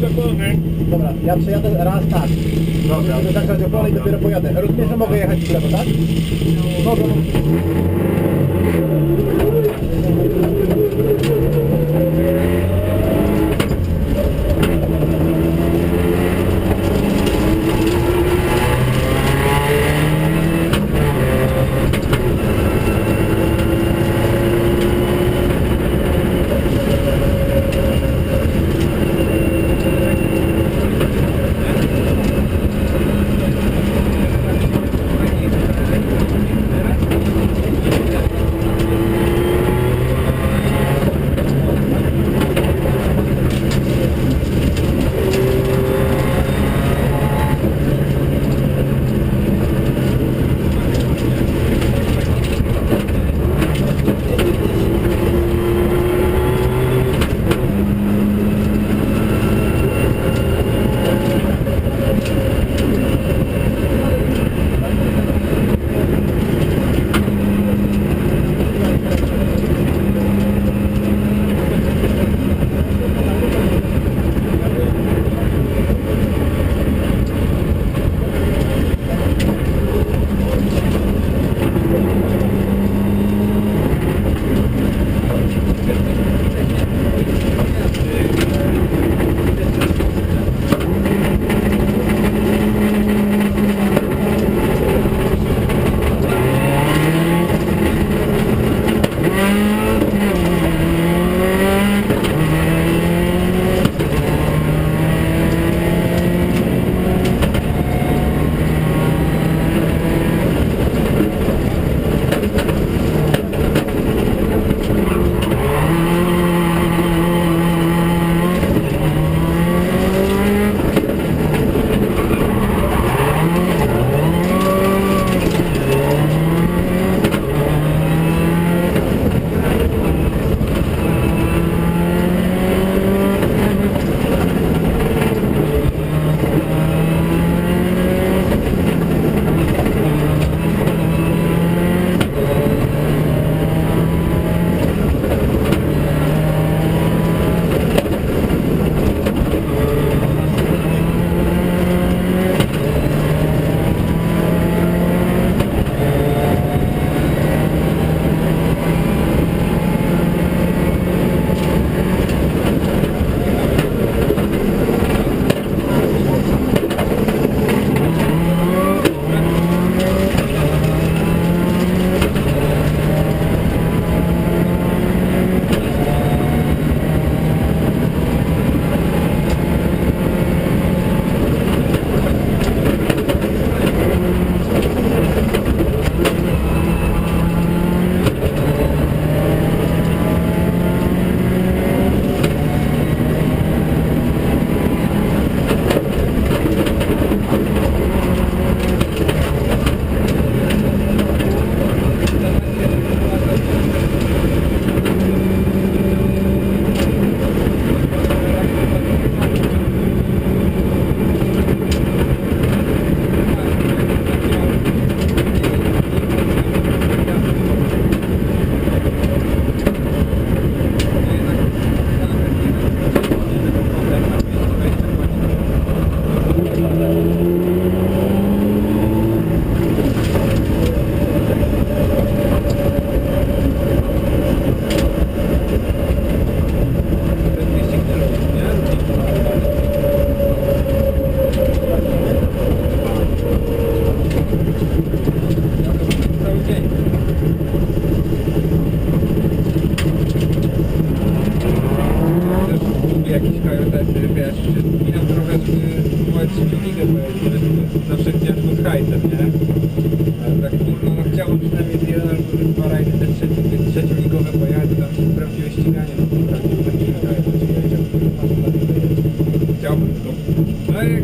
Dobra, ja przejadę raz tak. Dobra. Będę tak radiokolny i dopiero pojadę. Rozumiem, że mogę jechać w lewo, tak? Mogę.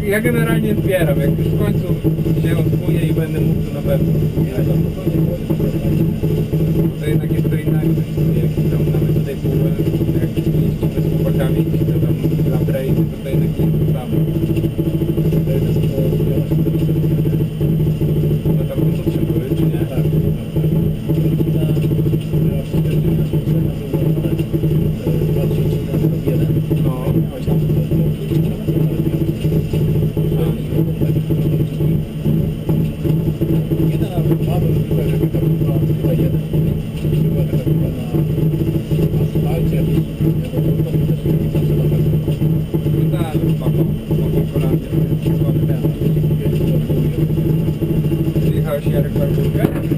ja generalnie zbieram, jak już w końcu się odkuję i będę mógł to na pewno. To, to jednak jest to inaczej. Yeah.